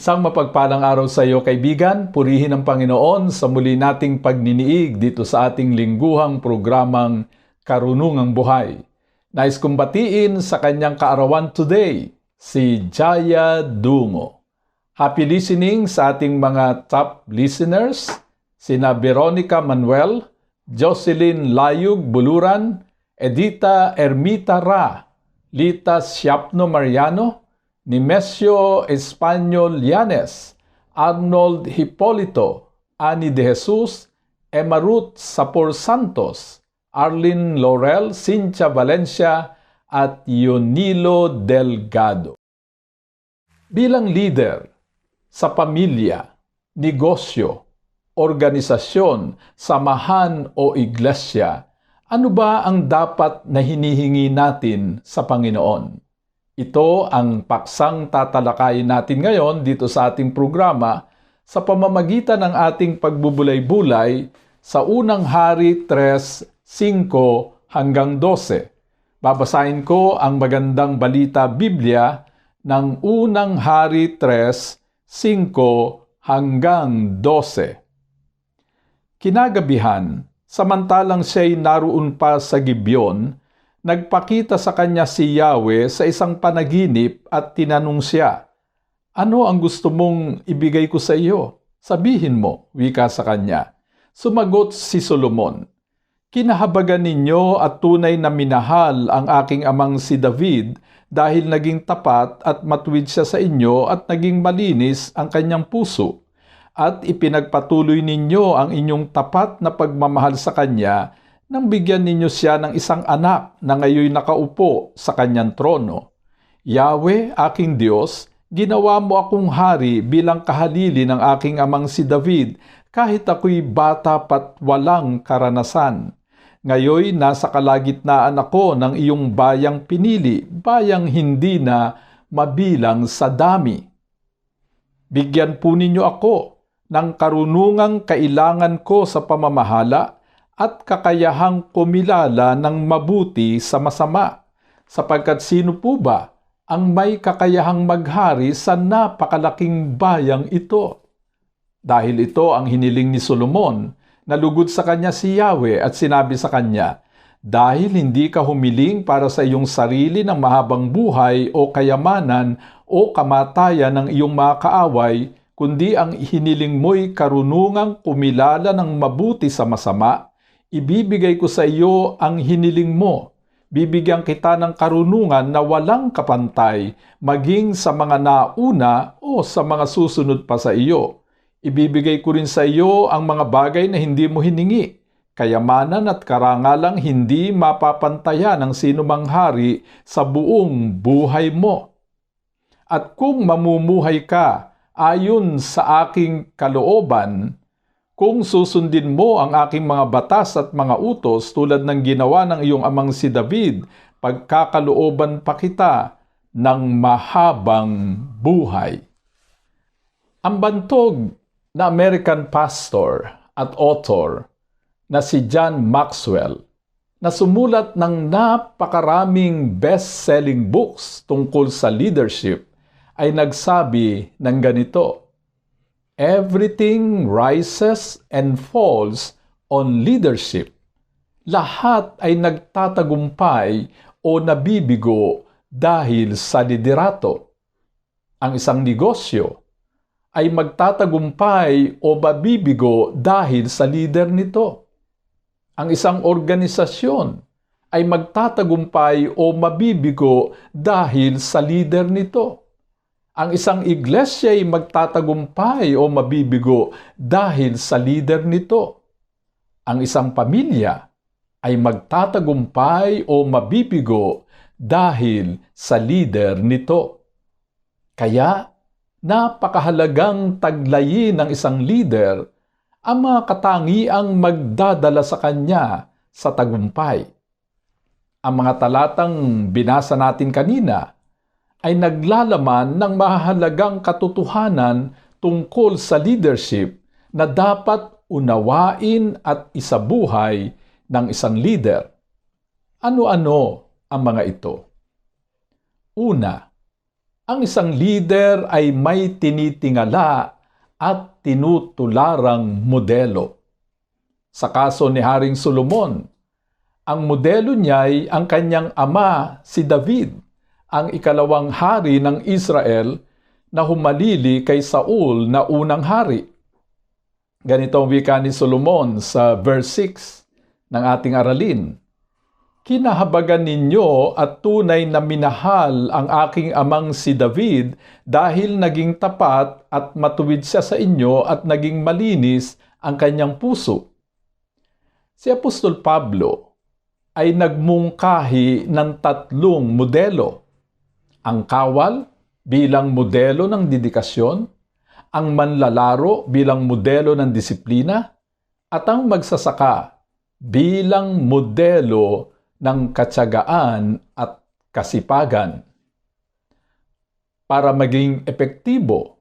Isang mapagpalang araw sa iyo kaibigan, purihin ang Panginoon sa muli nating pagniniig dito sa ating lingguhang programang Karunungang Buhay. Nais kong batiin sa kanyang kaarawan today, si Jaya Dungo. Happy listening sa ating mga top listeners, sina Veronica Manuel, Jocelyn Layug Buluran, Edita Ermita Ra, Lita Siapno Mariano, Nimesio Espanyol Llanes, Arnold Hipolito, Ani de Jesus, Emma Ruth Sapor Santos, Arlene Laurel, Cynthia Valencia, at Yonilo Delgado. Bilang leader sa pamilya, negosyo, organisasyon, samahan o iglesia, ano ba ang dapat na hinihingi natin sa Panginoon? Ito ang paksang tatalakayin natin ngayon dito sa ating programa sa pamamagitan ng ating pagbubulay-bulay sa unang hari 3, 5 hanggang 12. Babasahin ko ang magandang balita Biblia ng unang hari 3, 5 hanggang 12. Kinagabihan, samantalang siya'y naroon pa sa Gibeon, nagpakita sa kanya si Yahweh sa isang panaginip at tinanong siya, Ano ang gusto mong ibigay ko sa iyo? Sabihin mo, wika sa kanya. Sumagot si Solomon, Kinahabagan ninyo at tunay na minahal ang aking amang si David dahil naging tapat at matuwid siya sa inyo at naging malinis ang kanyang puso at ipinagpatuloy ninyo ang inyong tapat na pagmamahal sa Kanya nang bigyan ninyo siya ng isang anak na ngayon nakaupo sa kanyang trono. Yahweh, aking Diyos, ginawa mo akong hari bilang kahalili ng aking amang si David kahit ako'y bata pat walang karanasan. Ngayon, nasa kalagitnaan ako ng iyong bayang pinili, bayang hindi na mabilang sa dami. Bigyan po ninyo ako ng karunungang kailangan ko sa pamamahala at kakayahang kumilala ng mabuti sa masama. Sapagkat sino po ba ang may kakayahang maghari sa napakalaking bayang ito? Dahil ito ang hiniling ni Solomon, nalugod sa kanya si Yahweh at sinabi sa kanya, Dahil hindi ka humiling para sa iyong sarili ng mahabang buhay o kayamanan o kamatayan ng iyong mga kaaway, kundi ang hiniling mo'y karunungang kumilala ng mabuti sa masama, ibibigay ko sa iyo ang hiniling mo. Bibigyan kita ng karunungan na walang kapantay, maging sa mga nauna o sa mga susunod pa sa iyo. Ibibigay ko rin sa iyo ang mga bagay na hindi mo hiningi, kayamanan at karangalang hindi mapapantayan ng sinumang hari sa buong buhay mo. At kung mamumuhay ka ayon sa aking kalooban, kung susundin mo ang aking mga batas at mga utos tulad ng ginawa ng iyong amang si David, pagkakalooban pa kita ng mahabang buhay. Ang bantog na American pastor at author na si John Maxwell na sumulat ng napakaraming best-selling books tungkol sa leadership ay nagsabi ng ganito, Everything rises and falls on leadership. Lahat ay nagtatagumpay o nabibigo dahil sa liderato. Ang isang negosyo ay magtatagumpay o mabibigo dahil sa leader nito. Ang isang organisasyon ay magtatagumpay o mabibigo dahil sa leader nito ang isang iglesia ay magtatagumpay o mabibigo dahil sa leader nito. Ang isang pamilya ay magtatagumpay o mabibigo dahil sa leader nito. Kaya, napakahalagang taglayin ng isang leader ang mga katangiang magdadala sa kanya sa tagumpay. Ang mga talatang binasa natin kanina ay naglalaman ng mahalagang katotohanan tungkol sa leadership na dapat unawain at isabuhay ng isang leader. Ano-ano ang mga ito? Una, ang isang leader ay may tinitingala at tinutularang modelo. Sa kaso ni Haring Solomon, ang modelo niya ay ang kanyang ama si David, ang ikalawang hari ng Israel na humalili kay Saul na unang hari. Ganito ang wika ni Solomon sa verse 6 ng ating aralin. Kinahabagan ninyo at tunay na minahal ang aking amang si David dahil naging tapat at matuwid siya sa inyo at naging malinis ang kanyang puso. Si Apostol Pablo ay nagmungkahi ng tatlong modelo. Ang kawal bilang modelo ng dedikasyon, ang manlalaro bilang modelo ng disiplina, at ang magsasaka bilang modelo ng katsagaan at kasipagan. Para maging epektibo,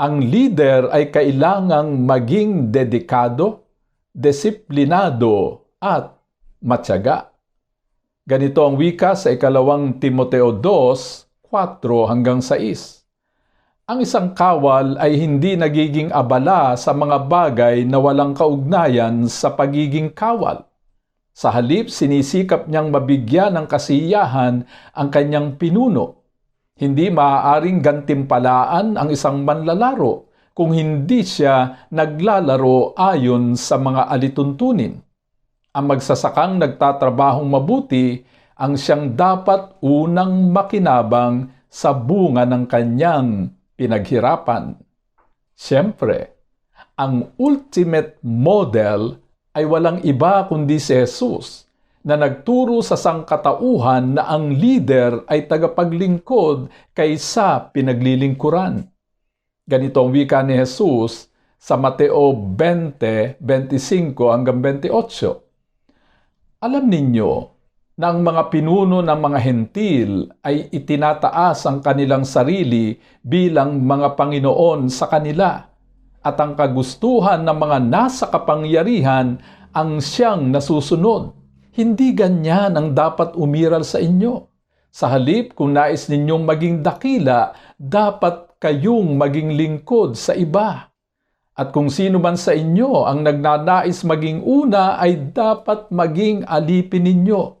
ang leader ay kailangang maging dedikado, disiplinado at matyaga. Ganito ang wika sa ikalawang Timoteo 2, 4 hanggang 6. Ang isang kawal ay hindi nagiging abala sa mga bagay na walang kaugnayan sa pagiging kawal sa halip, sinisikap niyang mabigyan ng kasiyahan ang kanyang pinuno. Hindi maaaring gantimpalaan ang isang manlalaro kung hindi siya naglalaro ayon sa mga alituntunin. Ang magsasakang nagtatrabahong mabuti ang siyang dapat unang makinabang sa bunga ng kanyang pinaghirapan. Siyempre, ang ultimate model ay walang iba kundi si Jesus na nagturo sa sangkatauhan na ang leader ay tagapaglingkod kaysa pinaglilingkuran. Ganito ang wika ni Jesus sa Mateo 20, 25 hanggang 28. Alam ninyo na ang mga pinuno ng mga hentil ay itinataas ang kanilang sarili bilang mga Panginoon sa kanila at ang kagustuhan ng mga nasa kapangyarihan ang siyang nasusunod. Hindi ganyan ang dapat umiral sa inyo. Sa halip, kung nais ninyong maging dakila, dapat kayong maging lingkod sa iba. At kung sino man sa inyo ang nagnanais maging una ay dapat maging alipin ninyo.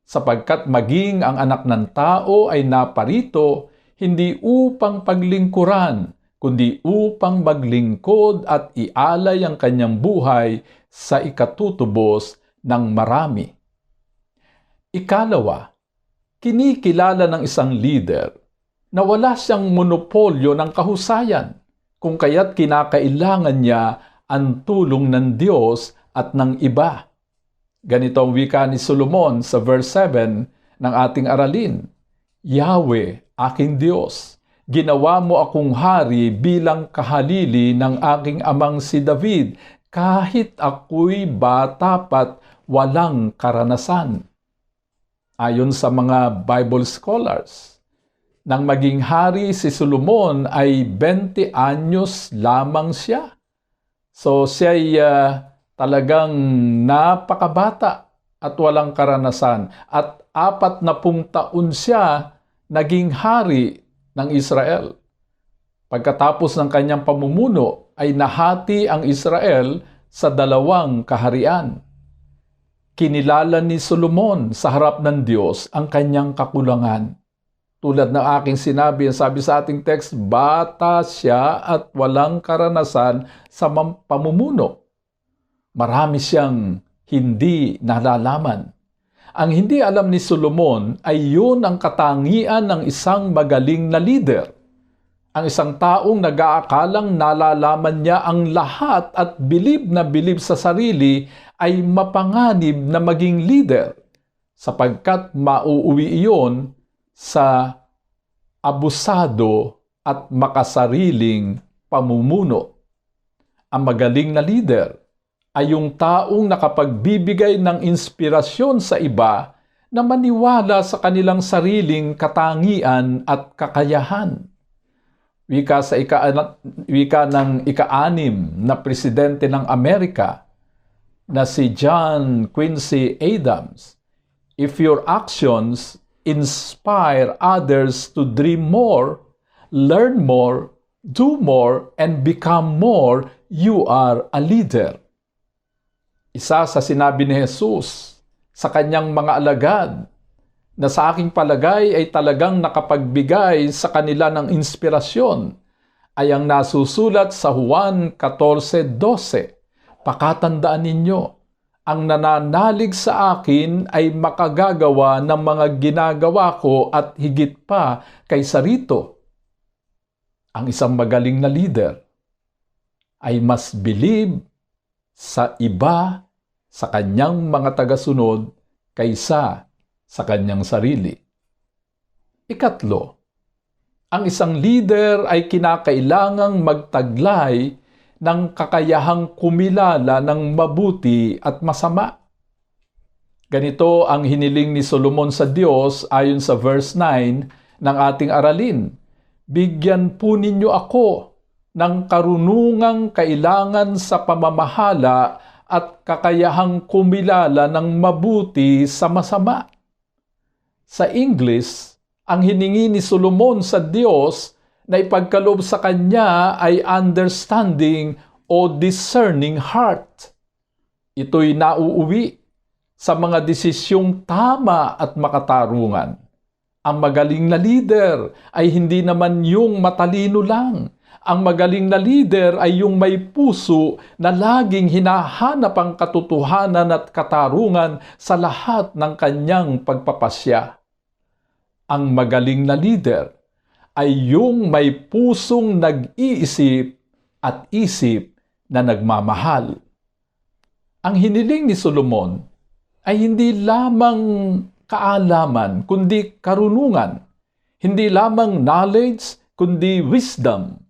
Sapagkat maging ang anak ng tao ay naparito hindi upang paglingkuran, kundi upang maglingkod at ialay ang kanyang buhay sa ikatutubos ng marami. Ikalawa, kinikilala ng isang leader na wala siyang monopolyo ng kahusayan kung kaya't kinakailangan niya ang tulong ng Diyos at ng iba. Ganito ang wika ni Solomon sa verse 7 ng ating aralin. Yahweh, aking Diyos, Ginawa mo akong hari bilang kahalili ng aking amang si David, kahit ako'y bata pat walang karanasan. Ayon sa mga Bible scholars, nang maging hari si Solomon ay 20 anyos lamang siya. So siya'y uh, talagang napakabata at walang karanasan. At apat na pung taon siya naging hari ng Israel. Pagkatapos ng kanyang pamumuno ay nahati ang Israel sa dalawang kaharian. Kinilala ni Solomon sa harap ng Diyos ang kanyang kakulangan. Tulad ng aking sinabi, sabi sa ating text, bata siya at walang karanasan sa pamumuno. Marami siyang hindi nalalaman. Ang hindi alam ni Solomon ay yun ang katangian ng isang magaling na leader. Ang isang taong nag-aakalang nalalaman niya ang lahat at bilib na bilib sa sarili ay mapanganib na maging leader sapagkat mauuwi iyon sa abusado at makasariling pamumuno. Ang magaling na leader ay yung taong nakapagbibigay ng inspirasyon sa iba na maniwala sa kanilang sariling katangian at kakayahan. Wika sa ika, wika ng ika-anim na presidente ng Amerika na si John Quincy Adams, if your actions inspire others to dream more, learn more, do more, and become more, you are a leader. Isa sa sinabi ni Jesus sa kanyang mga alagad na sa aking palagay ay talagang nakapagbigay sa kanila ng inspirasyon ay ang nasusulat sa Juan 14.12. Pakatandaan ninyo, ang nananalig sa akin ay makagagawa ng mga ginagawa ko at higit pa kaysa rito. Ang isang magaling na leader ay mas believe sa iba sa kanyang mga tagasunod kaysa sa kanyang sarili. Ikatlo, ang isang leader ay kinakailangang magtaglay ng kakayahang kumilala ng mabuti at masama. Ganito ang hiniling ni Solomon sa Diyos ayon sa verse 9 ng ating aralin. Bigyan po ninyo ako ng karunungang kailangan sa pamamahala at kakayahang kumilala ng mabuti sa masama. Sa English, ang hiningi ni Solomon sa Diyos na ipagkalob sa kanya ay understanding o discerning heart. Ito'y nauuwi sa mga desisyong tama at makatarungan. Ang magaling na leader ay hindi naman yung matalino lang. Ang magaling na leader ay yung may puso na laging hinahanap ang katotohanan at katarungan sa lahat ng kanyang pagpapasya ang magaling na leader ay yung may pusong nag-iisip at isip na nagmamahal. Ang hiniling ni Solomon ay hindi lamang kaalaman, kundi karunungan. Hindi lamang knowledge, kundi wisdom.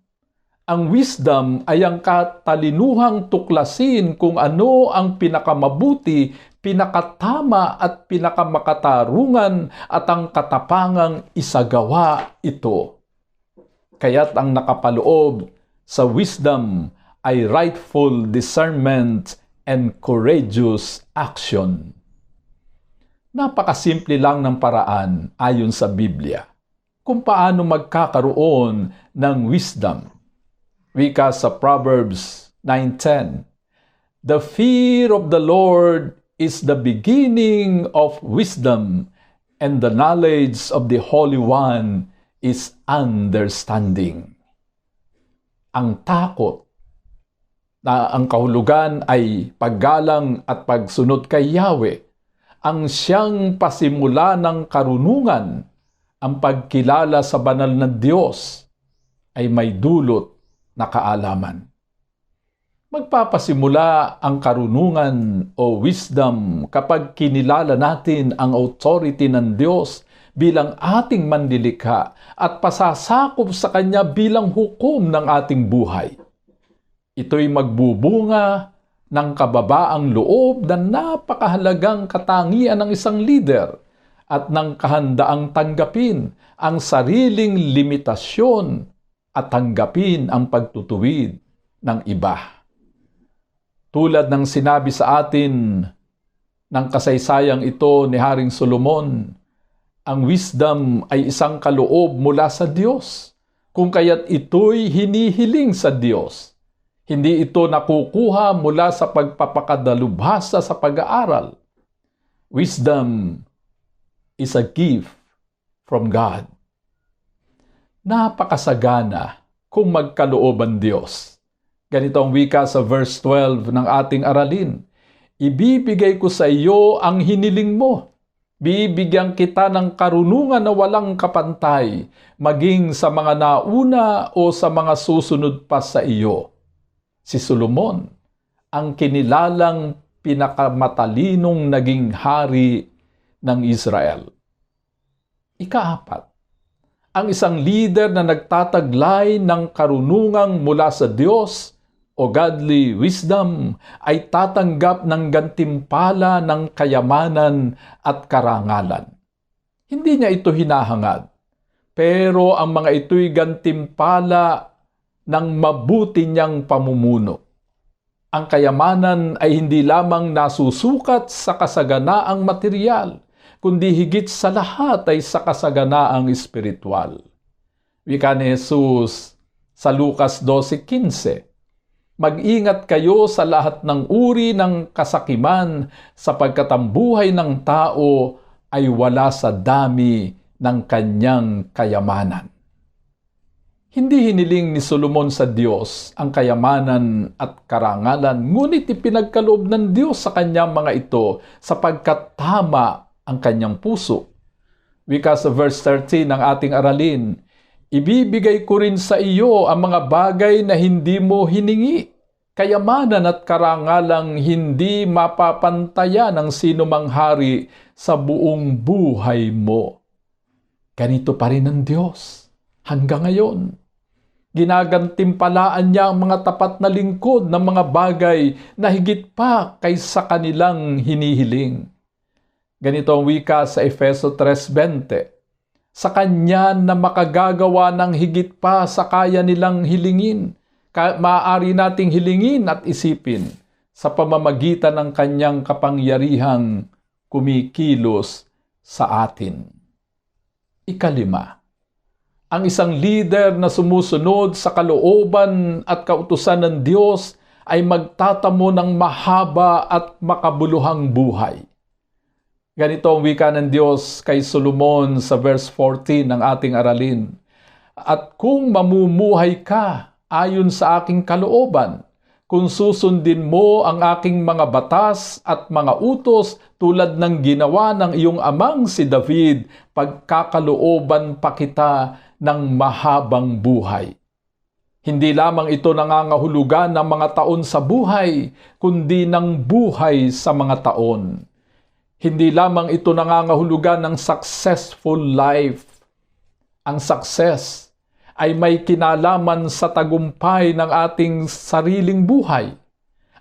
Ang wisdom ay ang katalinuhang tuklasin kung ano ang pinakamabuti pinakatama at pinakamakatarungan at ang katapangang isagawa ito. Kaya't ang nakapaloob sa wisdom ay rightful discernment and courageous action. Napakasimple lang ng paraan ayon sa Biblia kung paano magkakaroon ng wisdom. Wika sa Proverbs 9.10 The fear of the Lord is the beginning of wisdom, and the knowledge of the Holy One is understanding. Ang takot na ang kahulugan ay paggalang at pagsunod kay Yahweh, ang siyang pasimula ng karunungan, ang pagkilala sa banal na Diyos ay may dulot na kaalaman magpapasimula ang karunungan o wisdom kapag kinilala natin ang authority ng Diyos bilang ating mandilikha at pasasakop sa Kanya bilang hukom ng ating buhay. Ito'y magbubunga ng kababaang loob na napakahalagang katangian ng isang leader at ng kahandaang tanggapin ang sariling limitasyon at tanggapin ang pagtutuwid ng iba. Tulad ng sinabi sa atin ng kasaysayang ito ni Haring Solomon, ang wisdom ay isang kaloob mula sa Diyos, kung kaya't ito'y hinihiling sa Diyos. Hindi ito nakukuha mula sa pagpapakadalubhasa sa pag-aaral. Wisdom is a gift from God. Napakasagana kung magkaloob ang Diyos Ganito ang wika sa verse 12 ng ating aralin. Ibibigay ko sa iyo ang hiniling mo. Bibigyan kita ng karunungan na walang kapantay, maging sa mga nauna o sa mga susunod pa sa iyo. Si Solomon, ang kinilalang pinakamatalinong naging hari ng Israel. Ikaapat, ang isang leader na nagtataglay ng karunungang mula sa Diyos o godly wisdom ay tatanggap ng gantimpala ng kayamanan at karangalan. Hindi niya ito hinahangad, pero ang mga ito'y gantimpala ng mabuti niyang pamumuno. Ang kayamanan ay hindi lamang nasusukat sa kasaganaang material, kundi higit sa lahat ay sa kasaganaang espiritual. Wika ni Jesus sa Lucas 12.15, Mag-ingat kayo sa lahat ng uri ng kasakiman sapagkat ang buhay ng tao ay wala sa dami ng kanyang kayamanan. Hindi hiniling ni Solomon sa Diyos ang kayamanan at karangalan, ngunit ipinagkaloob ng Diyos sa kanyang mga ito sapagkat tama ang kanyang puso. Wika sa verse 13 ng ating aralin, Ibibigay ko rin sa iyo ang mga bagay na hindi mo hiningi, kayamanan at karangalang hindi mapapantaya ng sinumang hari sa buong buhay mo. Ganito pa rin ang Diyos hanggang ngayon. Ginagantimpalaan niya ang mga tapat na lingkod ng mga bagay na higit pa kaysa kanilang hinihiling. Ganito ang wika sa Efeso 3.20. Sa Kanya na makagagawa ng higit pa sa kaya nilang hilingin, maaari nating hilingin at isipin sa pamamagitan ng Kanyang kapangyarihang kumikilos sa atin. Ikalima, ang isang leader na sumusunod sa kalooban at kautusan ng Diyos ay magtatamo ng mahaba at makabuluhang buhay Ganito ang wika ng Diyos kay Solomon sa verse 14 ng ating aralin. At kung mamumuhay ka ayon sa aking kalooban, kung susundin mo ang aking mga batas at mga utos tulad ng ginawa ng iyong amang si David, pagkakalooban pa kita ng mahabang buhay. Hindi lamang ito nangangahulugan ng mga taon sa buhay, kundi ng buhay sa mga taon hindi lamang ito nangangahulugan ng successful life. Ang success ay may kinalaman sa tagumpay ng ating sariling buhay.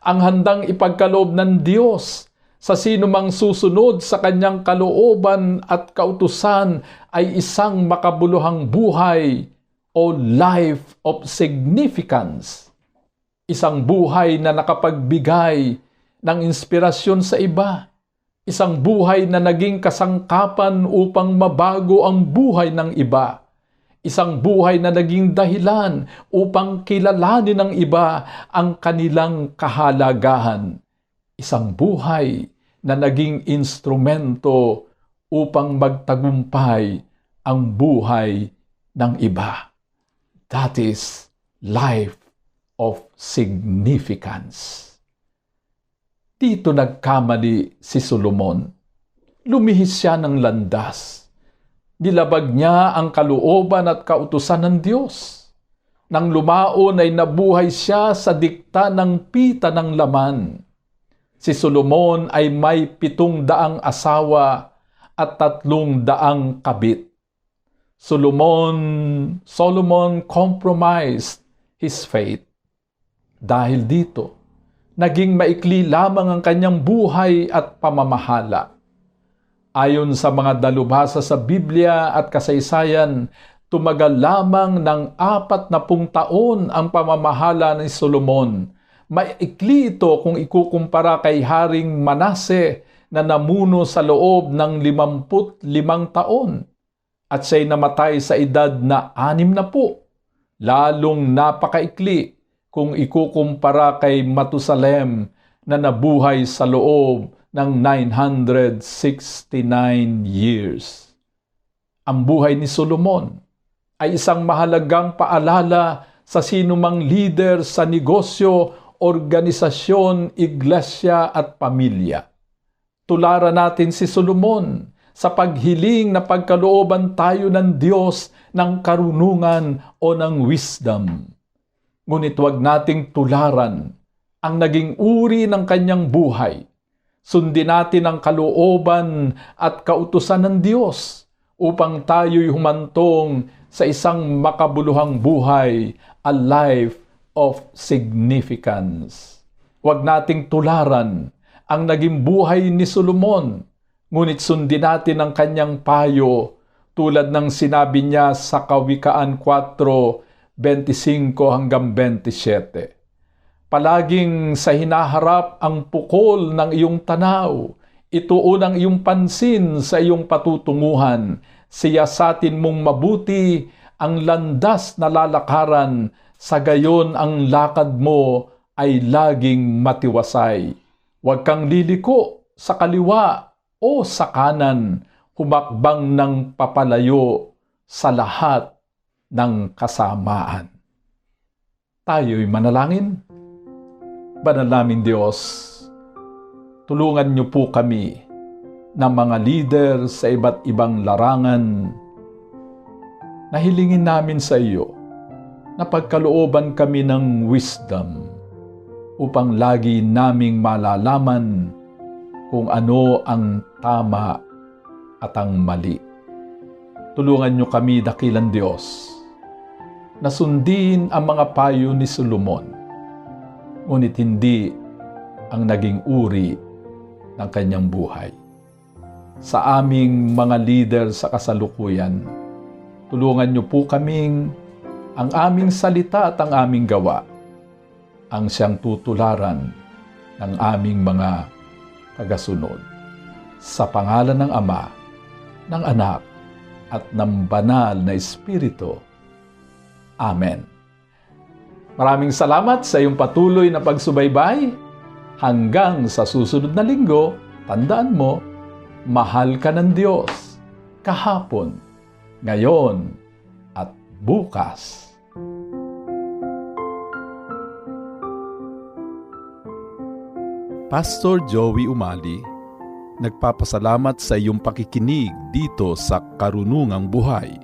Ang handang ipagkaloob ng Diyos sa sino mang susunod sa kanyang kalooban at kautusan ay isang makabuluhang buhay o life of significance. Isang buhay na nakapagbigay ng inspirasyon sa iba Isang buhay na naging kasangkapan upang mabago ang buhay ng iba. Isang buhay na naging dahilan upang kilalanin ng iba ang kanilang kahalagahan. Isang buhay na naging instrumento upang magtagumpay ang buhay ng iba. That is life of significance. Dito nagkamali si Solomon. Lumihis siya ng landas. Nilabag niya ang kalooban at kautusan ng Diyos. Nang lumaon ay nabuhay siya sa dikta ng pita ng laman. Si Solomon ay may pitong daang asawa at tatlong daang kabit. Solomon, Solomon compromised his faith. Dahil dito, naging maikli lamang ang kanyang buhay at pamamahala. Ayon sa mga dalubhasa sa Biblia at kasaysayan, tumagal lamang ng apat na pung taon ang pamamahala ni Solomon. Maikli ito kung ikukumpara kay Haring Manase na namuno sa loob ng limamput limang taon at siya'y namatay sa edad na anim na po. Lalong napakaikli kung ikukumpara kay Matusalem na nabuhay sa loob ng 969 years. Ang buhay ni Solomon ay isang mahalagang paalala sa sinumang leader sa negosyo, organisasyon, iglesia at pamilya. Tularan natin si Solomon sa paghiling na pagkalooban tayo ng Diyos ng karunungan o ng wisdom. Ngunit huwag nating tularan ang naging uri ng kanyang buhay. Sundin natin ang kalooban at kautusan ng Diyos upang tayo'y humantong sa isang makabuluhang buhay, a life of significance. Huwag nating tularan ang naging buhay ni Solomon, ngunit sundin natin ang kanyang payo tulad ng sinabi niya sa Kawikaan 4:25 hanggang 27. Palaging sa hinaharap ang pukol ng iyong tanaw, ituon ang iyong pansin sa iyong patutunguhan, siyasatin mong mabuti ang landas na lalakaran, sa gayon ang lakad mo ay laging matiwasay. Huwag kang liliko sa kaliwa o sa kanan, humakbang ng papalayo sa lahat ng kasamaan. Tayo'y manalangin. Banal namin Diyos, tulungan niyo po kami ng mga leader sa iba't ibang larangan na hilingin namin sa iyo na pagkalooban kami ng wisdom upang lagi naming malalaman kung ano ang tama at ang mali. Tulungan niyo kami, dakilang Diyos, na sundin ang mga payo ni Solomon, ngunit hindi ang naging uri ng kanyang buhay. Sa aming mga leader sa kasalukuyan, tulungan niyo po kaming ang aming salita at ang aming gawa ang siyang tutularan ng aming mga tagasunod. Sa pangalan ng Ama, ng Anak, at ng Banal na Espiritu. Amen. Maraming salamat sa iyong patuloy na pagsubaybay. Hanggang sa susunod na linggo, tandaan mo, mahal ka ng Diyos kahapon, ngayon, at bukas. Pastor Joey Umali, nagpapasalamat sa iyong pakikinig dito sa Karunungang Buhay.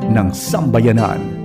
ng Sambayanan.